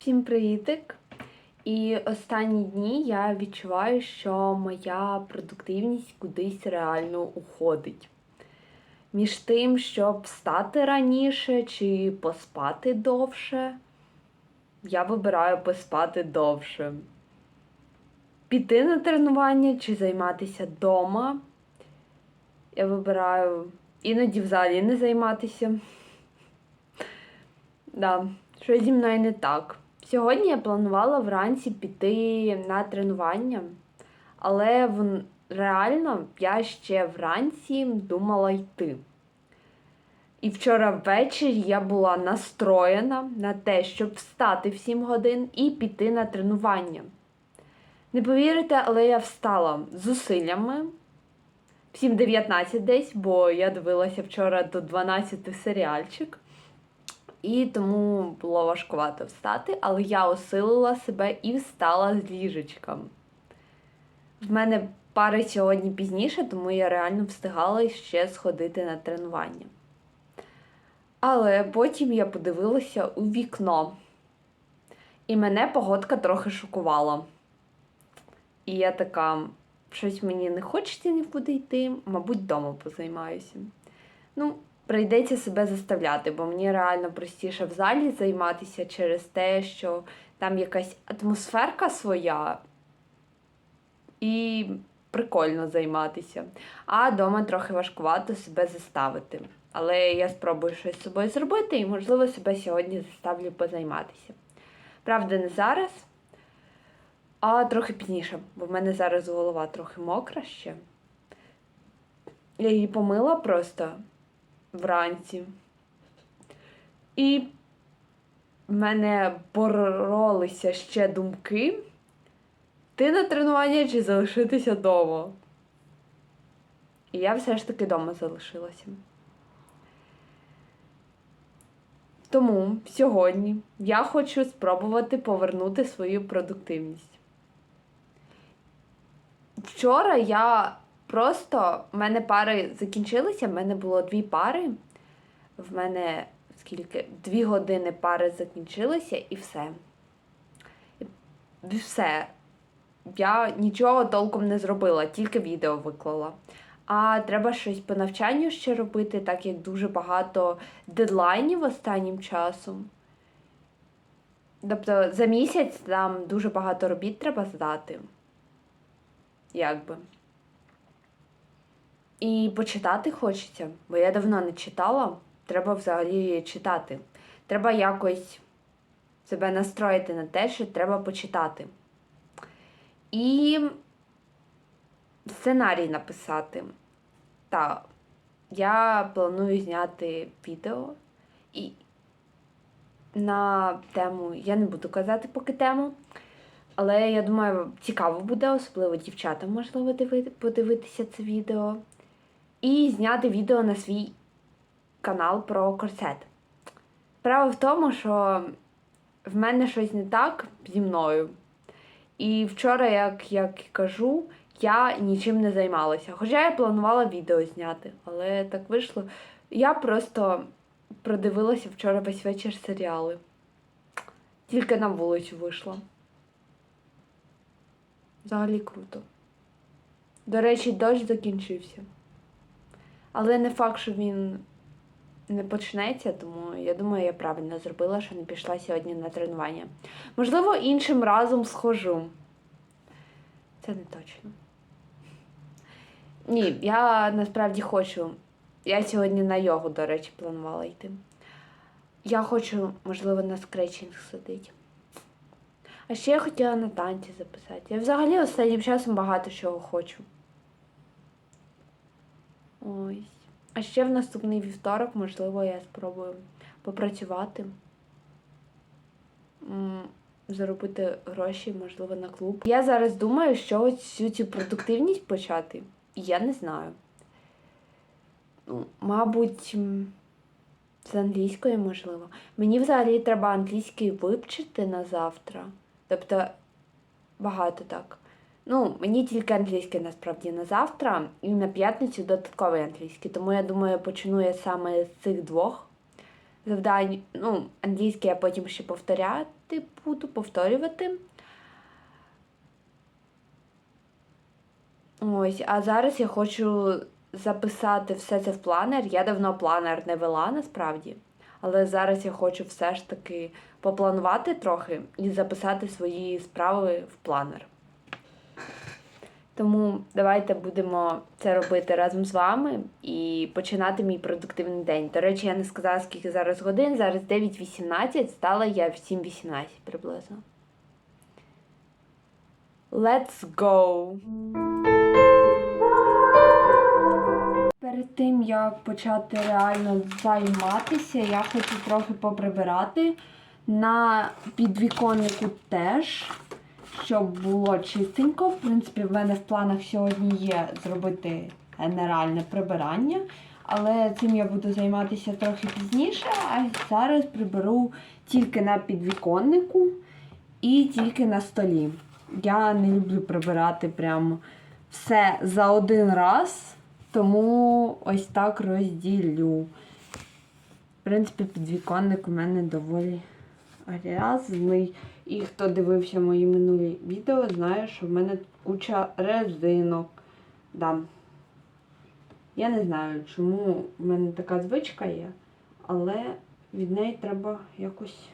Всім привітик! І останні дні я відчуваю, що моя продуктивність кудись реально уходить. Між тим, щоб встати раніше чи поспати довше, я вибираю поспати довше. Піти на тренування чи займатися вдома. Я вибираю іноді в залі не займатися. Да, щось зі мною не так. Сьогодні я планувала вранці піти на тренування, але в... реально я ще вранці думала йти. І вчора ввечері я була настроєна на те, щоб встати в 7 годин і піти на тренування. Не повірите, але я встала з зусиллями. В 7.19 десь, бо я дивилася вчора до 12 серіальчик. І тому було важкувато встати, але я осилила себе і встала з ліжечка. В мене пари сьогодні пізніше, тому я реально встигала ще сходити на тренування. Але потім я подивилася у вікно, і мене погодка трохи шокувала. І я така, щось мені не хочеться нікуди йти, мабуть, вдома позаймаюся. Ну, прийдеться себе заставляти, бо мені реально простіше в залі займатися через те, що там якась атмосферка своя і прикольно займатися. А вдома трохи важкувато себе заставити. Але я спробую щось з собою зробити і, можливо, себе сьогодні заставлю позайматися. Правда, не зараз, а трохи пізніше, бо в мене зараз голова трохи мокра ще. Я її помила просто вранці. І в мене боролися ще думки. Ти на тренування чи залишитися вдома? І я все ж таки вдома залишилася. Тому сьогодні я хочу спробувати повернути свою продуктивність. Вчора я просто в мене пари закінчилися, в мене було дві пари. В мене скільки? Дві години пари закінчилися і все. І все. Я нічого толком не зробила, тільки відео виклала. А треба щось по навчанню ще робити, так як дуже багато дедлайнів останнім часом. Тобто за місяць там дуже багато робіт треба здати. Якби. І почитати хочеться, бо я давно не читала. Треба взагалі читати. Треба якось себе настроїти на те, що треба почитати. І сценарій написати. Так, я планую зняти відео і на тему, я не буду казати поки тему, але я думаю, цікаво буде, особливо дівчатам можливо подивитися це відео. І зняти відео на свій канал про корсет. Справа в тому, що в мене щось не так зі мною. І вчора, як я кажу, я нічим не займалася. Хоча я планувала відео зняти, але так вийшло. Я просто продивилася вчора весь вечір серіали. Тільки на вулицю вийшла. Взагалі круто. До речі, дощ закінчився. Але не факт, що він не почнеться, тому я думаю, я правильно зробила, що не пішла сьогодні на тренування. Можливо, іншим разом схожу. Це не точно. Ні, я насправді хочу. Я сьогодні на йогу, до речі, планувала йти. Я хочу, можливо, на скретчинг сидіти. А ще я хотіла на танці записати. Я взагалі останнім часом багато чого хочу. Ось. А ще в наступний вівторок, можливо, я спробую попрацювати, заробити гроші, можливо, на клуб. Я зараз думаю, що всю цю продуктивність почати. Я не знаю. Ну, Мабуть, з англійської можливо. Мені взагалі треба англійський вивчити на завтра. Тобто багато так. Ну, мені тільки англійський насправді на завтра і на п'ятницю додатковий англійський. Тому я думаю, почну я саме з цих двох завдань. Ну, англійське я потім ще повторяти буду, повторювати. Ось, а зараз я хочу записати все це в планер. Я давно планер не вела насправді. Але зараз я хочу все ж таки попланувати трохи і записати свої справи в планер. Тому давайте будемо це робити разом з вами і починати мій продуктивний день. До речі, я не сказала, скільки зараз годин. Зараз 9.18, стала я в 7.18 приблизно. Let's go! Перед тим, як почати реально займатися, я хочу трохи поприбирати. На підвіконнику теж, щоб було чистенько. В принципі, в мене в планах сьогодні є зробити генеральне прибирання, але цим я буду займатися трохи пізніше, а зараз приберу тільки на підвіконнику і тільки на столі. Я не люблю прибирати прям все за один раз, тому ось так розділю. В принципі, підвіконник у мене доволі грязний. І хто дивився мої минулі відео, знає, що в мене куча резинок. Да. Я не знаю, чому в мене така звичка є, але від неї треба якось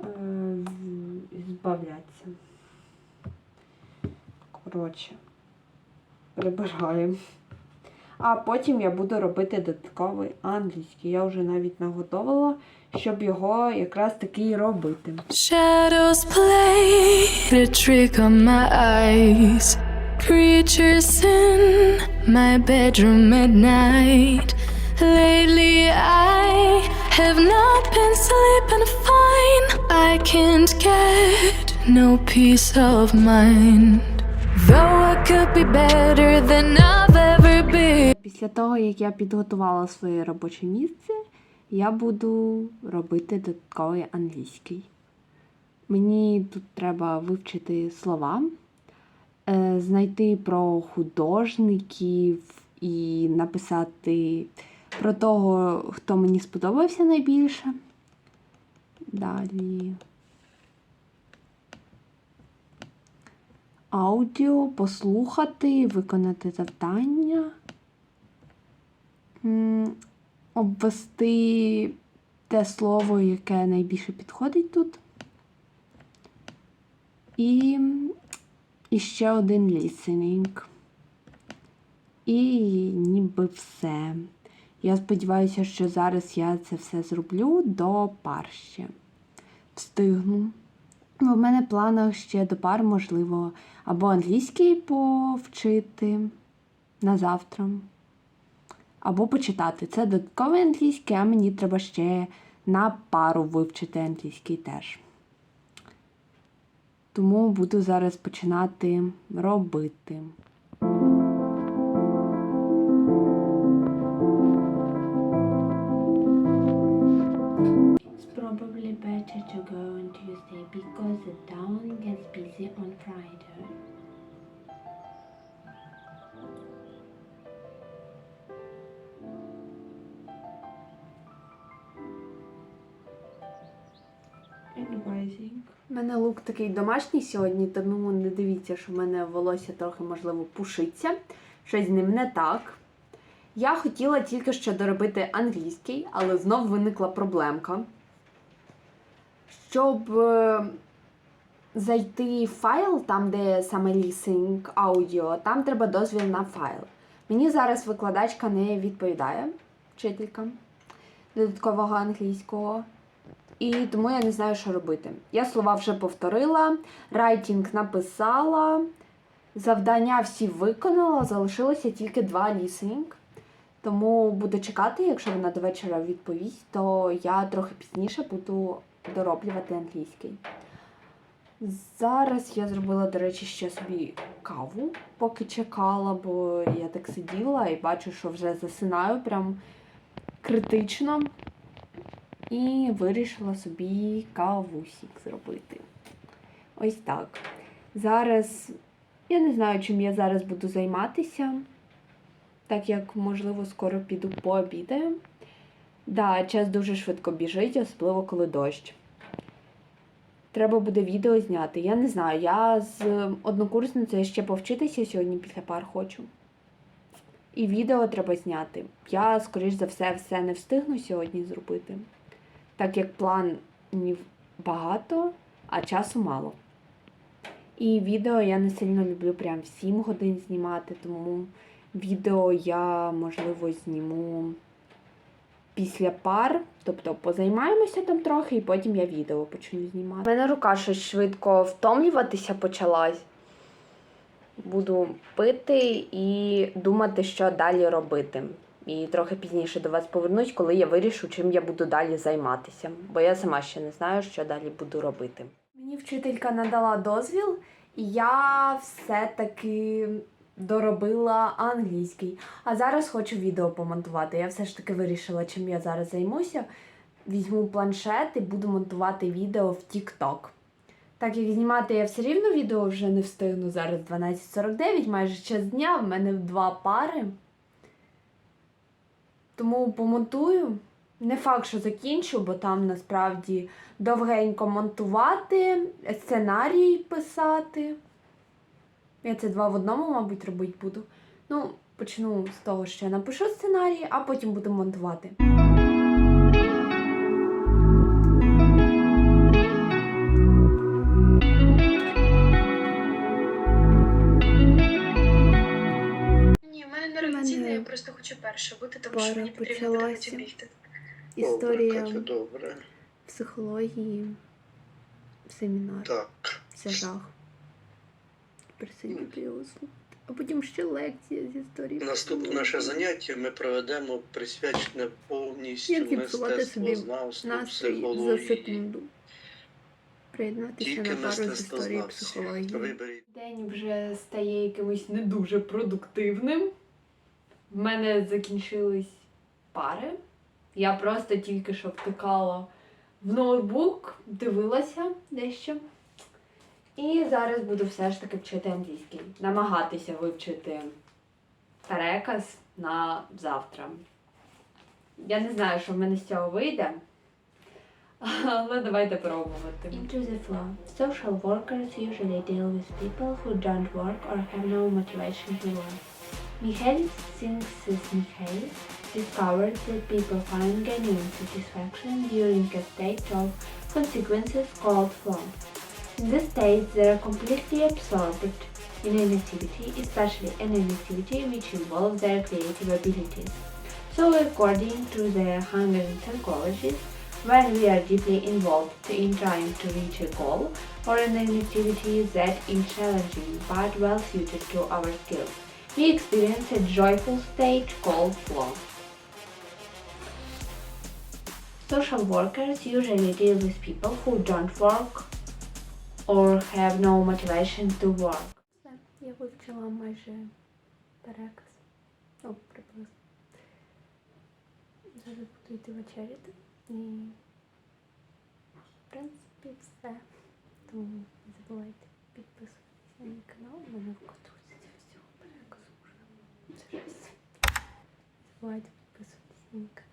е, збавлятися. Коротше, прибираємо. А потім я буду робити додатковий англійський. Я вже навіть наготовила, щоб його якраз таки і робити. Shadows played a trick on my eyes. Creatures in my bedroom at night. Lately, I have not been sleeping fine. I can't get no peace of mind. Though Після того, як я підготувала своє робоче місце, я буду робити додатковий англійський. Мені тут треба вивчити слова, е, знайти про художників і написати про того, хто мені сподобався найбільше. Далі. Аудіо, послухати, виконати завдання. Обвести те слово, яке найбільше підходить тут. І, і ще один listening. І ніби все. Я сподіваюся, що зараз я це все зроблю до пар ще. Встигну. Бо в мене в планах ще до пар, можливо, або англійський повчити на завтра або почитати. Це додатковий англійський, а мені треба ще на пару вивчити англійський теж. Тому буду зараз починати робити. Probably better to go on Tuesday because the town gets busy on Friday. У мене лук такий домашній сьогодні, тому не дивіться, що в мене волосся трохи, можливо, пушиться. Щось з ним не так. Я хотіла тільки що доробити англійський, але знов виникла проблемка. Щоб е, зайти в файл, там, де саме listening аудіо, там треба дозвіл на файл. Мені зараз викладачка не відповідає, вчителька додаткового англійського. І тому я не знаю, що робити. Я слова вже повторила, райтінг написала, завдання всі виконала, залишилося тільки два лісинг. Тому буду чекати, якщо вона до вечора відповість, то я трохи пізніше буду дороблювати англійський. Зараз я зробила, до речі, ще собі каву, поки чекала, бо я так сиділа і бачу, що вже засинаю прям критично. І вирішила собі кавусік зробити. Ось так. Зараз я не знаю, чим я зараз буду займатися, так як, можливо, скоро піду пообідаю. Да, час дуже швидко біжить, особливо коли дощ. Треба буде відео зняти. Я не знаю, я з однокурсницею ще повчитися сьогодні після пар хочу. І відео треба зняти. Я, скоріш за все, все не встигну сьогодні зробити, так як планів багато, а часу мало. І відео я не сильно люблю прям 7 годин знімати, тому відео я, можливо, зніму після пар, тобто позаймаємося там трохи, і потім я відео почну знімати. У мене рука щось швидко втомлюватися почалась. Буду пити і думати, що далі робити. І трохи пізніше до вас повернусь, коли я вирішу, чим я буду далі займатися. Бо я сама ще не знаю, що далі буду робити. Мені вчителька надала дозвіл, і я все-таки доробила англійський. А зараз хочу відео помонтувати. Я все ж таки вирішила, чим я зараз займуся. Візьму планшет і буду монтувати відео в TikTok. Так як знімати я все рівно відео вже не встигну. Зараз 12.49, майже час дня, в мене два пари. Тому помонтую. Не факт, що закінчу, бо там насправді довгенько монтувати, сценарій писати. Я це два в одному, мабуть, робити буду. Ну, почну з того, що я напишу сценарій, а потім буду монтувати. Ні, в мене не редакційне, я просто хочу перша бути, тому пара що мені потрібно почалася. потім бігти. Історія Добре, Катя, добре. психології, семінар. Так. Це жах. Тепер сидіти його. А потім ще лекція з історії. Наступне наше заняття ми проведемо присвячене повністю Як зіпсувати собі мистецтвознавству, психології. секунду. Приєднатися Тільки на пару з історії психології. День вже стає якимось не дуже продуктивним. В мене закінчились пари. Я просто тільки що втикала в ноутбук, дивилася дещо. І зараз буду все ж таки вчити англійський. Намагатися вивчити переказ на завтра. Я не знаю, що в мене з цього вийде. Але давайте пробувати. Into the flow. Social workers usually deal with people who don't work or have no motivation to work. Mikhail Sinks Mikhail discovered that people find genuine satisfaction during a state of consequences called flow. In this state, they are completely absorbed in an activity, especially an activity which involves their creative abilities. So, according to the Hungarian psychologists, when we are deeply involved in trying to reach a goal or in an activity that is challenging but well suited to our skills, we experience a joyful state called flow. Social workers usually deal with people who don't work or have no motivation to work. Я вивчила майже переказ. Ну, приблизно. Зараз буду йти вечеряти. І, в принципі, все. Тому не забувайте підписуватися на мій канал. У мене в конструкції всього переказу вже. Це жесть. Не забувайте підписуватися на мій канал.